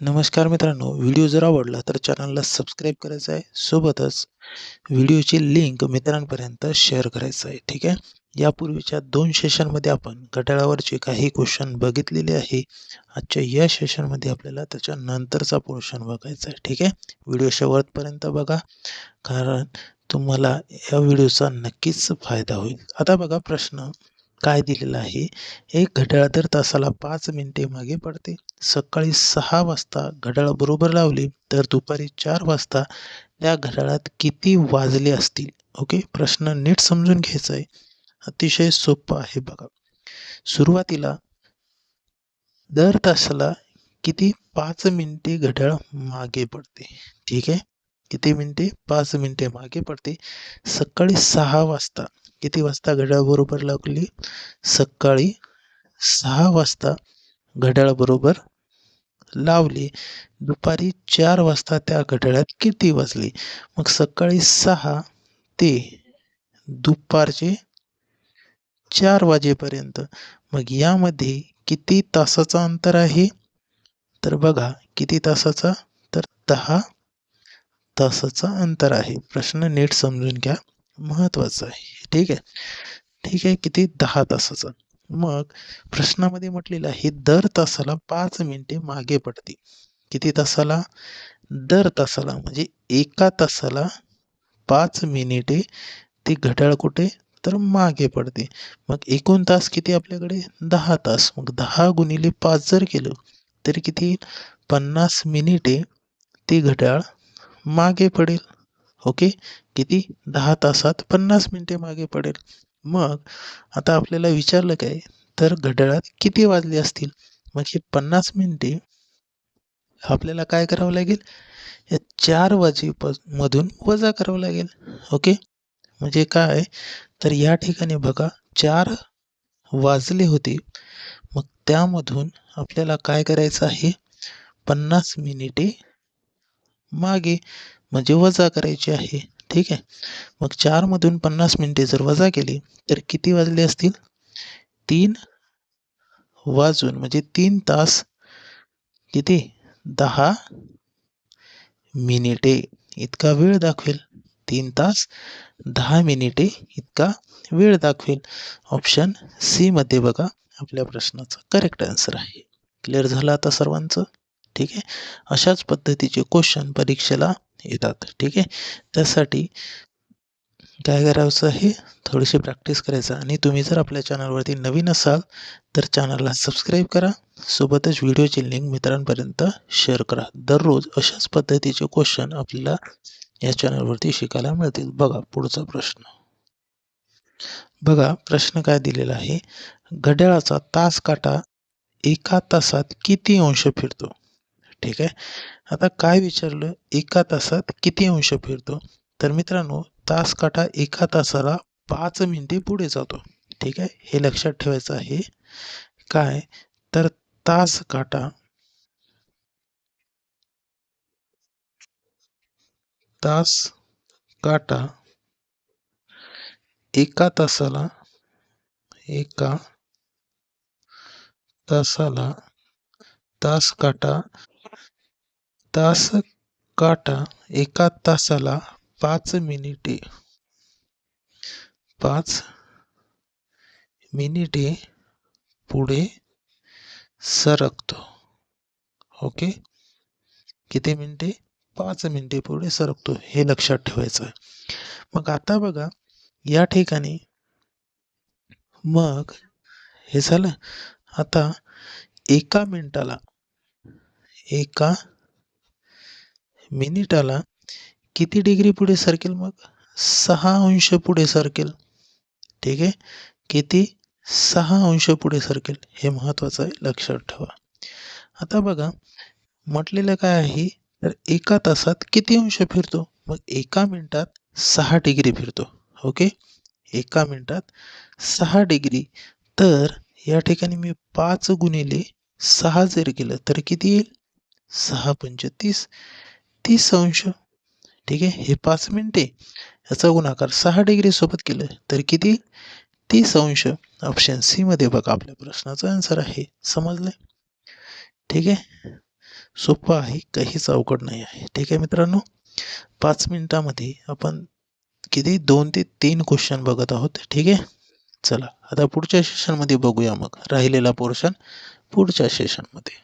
नमस्कार मित्रांनो व्हिडिओ जर आवडला तर चॅनलला सबस्क्राईब करायचं आहे. सोबतच व्हिडिओची लिंक मित्रांपर्यंत शेअर करायचं आहे ठीक आहे? यापूर्वीच्या दोन सेशनमध्ये आपण घड्याळावरचे काही क्वेश्चन बघितलेले आहे. आजच्या या सेशनमध्ये आपल्याला त्याच्या नंतरचा पोर्शन बघायचा आहे ठीक आहे? व्हिडिओ शेवटपर्यंत बघा कारण तुम्हाला या व्हिडिओचा नक्कीच फायदा होईल. आता बघा प्रश्न काय दिलेलं आहे? एक घड्याळ दर तासाला पाच मिनिटे मागे पडते. सकाळी सहा वाजता घड्याळ बरोबर लावली तर दुपारी चार वाजता त्या घड्याळात किती वाजले असतील? ओके प्रश्न नीट समजून घ्यायचा आहे. अतिशय सोपं आहे बघा. सुरुवातीला दर तासाला किती पाच मिनिटे घड्याळ मागे पडते? ठीक आहे? किती मिनिटे? पाच मिनिटे मागे पडते. सकाळी सहा वाजता किती वाजता घड्याळ बरोबर लागली? सकाळी सहा वाजता घड्याळ बरोबर लावली. दुपारी चार वाजता त्या घड्याळात किती वाजली? मग सकाळी सहा ते दुपारचे चार वाजेपर्यंत. मग यामध्ये किती तासाचा अंतर आहे? तर बघा किती तासाचा? तर दहा तासाचा अंतर आहे. प्रश्न नीट समजून घ्या. महत्वाचं आहे. ठीक आहे? ठीक आहे किती? दहा तासाचा. मग प्रश्नामध्ये म्हटलेलं आहे दर तासाला पाच मिनिटे मागे पडते. किती तासाला? दर तासाला म्हणजे एका तासाला पाच मिनिटे ती घड्याळ कुठे? तर मागे पडते. मग एकूण तास किती आपल्याकडे? दहा तास. मग दहा गुणिले पाच जर केलं तर किती? पन्नास मिनिटे ती घड्याळ मागे पडेल. ओके? किती? दहा तासात पन्नास मिनिटे मागे पडेल. मग आता आपल्याला विचारलं काय? तर घड्याळात किती वाजले असतील? मग हे पन्नास मिनिटे आपल्याला काय करावं लागेल? या चार वाजे मधून वजा करावं लागेल. ओके? म्हणजे काय? तर या ठिकाणी बघा चार वाजले होते. मग त्यामधून आपल्याला काय करायचं आहे? पन्नास मिनिटे मागे म्हणजे वजा करायची आहे. ठीक आहे? मग चारमधून पन्नास मिनिटे जर वजा केली तर किती वाजले असतील? तीन वाजून म्हणजे तीन तास किती? दहा मिनिटे. इतका वेळ दाखवेल. तीन तास दहा मिनिटे इतका वेळ दाखवेल. ऑप्शन सी मध्ये बघा. आपल्या प्रश्नाचा करेक्ट आन्सर आहे. क्लिअर झालं आता सर्वांचं? ठीक आहे? अशाच पद्धतीचे क्वेश्चन परीक्षेला येतात ठीक आहे? त्यासाठी काय करायचं आहे? थोडीशी प्रॅक्टिस करायचं आणि तुम्ही जर आपल्या चॅनलवरती नवीन असाल तर चॅनलला सबस्क्राईब करा. सोबतच व्हिडिओची लिंक मित्रांपर्यंत शेअर करा. दररोज अशाच पद्धतीचे क्वेश्चन आपल्याला या चॅनलवरती शिकायला मिळतील. बघा पुढचा प्रश्न. बघा प्रश्न काय दिलेला आहे? घड्याळाचा तास काटा एका तासात किती अंश फिरतो? ठीक आहे? आता काय विचारलं? एका तासात किती अंश फिरतो? तर मित्रांनो तास काटा एका तासाला पाच मिनिटे पुढे जातो. ठीक आहे? हे लक्षात ठेवायचं आहे. काय? तर तास काटा तास काटा एका तासाला एका तासाला तास काटा तास काटा एका तासाला पाच मिनिटे. पाच मिनिटे पुढे सरकतो. ओके? किती मिनिटे? पाच मिनिटे पुढे सरकतो. हे लक्षात ठेवायचं आहे मग आता बघा या ठिकाणी मग हे झालं. आता एका मिनिटाला एका मिनिटाला किती डिग्री पुढे सरकेल मग? सहा अंश पुढे सरकेल. ठीक आहे? किती? सहा अंश पुढे सरकेल. हे महत्त्वाचं आहे. लक्षात ठेवा. आता बघा म्हटलेलं काय आहे? तर एका तासात किती अंश फिरतो? मग एका मिनिटात सहा डिग्री फिरतो. ओके? एका मिनिटात सहा डिग्री तर या ठिकाणी मी पाच गुणिले सहा जर केलं तर किती येईल? सहा पंचतीस. तीस अंश ठीक आहे हे पाच मिनिटे याचा गुणाकार सहा डिग्री सोबत केलं तर किती? तीस अंश ऑप्शन सी मध्ये बघा आपल्या प्रश्नाचा आन्सर आहे. समजलं ठीक आहे? सोपं आहे काहीच अवघड नाही आहे. ठीक आहे मित्रांनो पाच मिनिटामध्ये आपण किती? दोन ते तीन क्वेश्चन बघत आहोत. ठीक आहे? चला आता पुढच्या सेशनमध्ये बघूया मग. राहिलेला पोर्शन पुढच्या सेशनमध्ये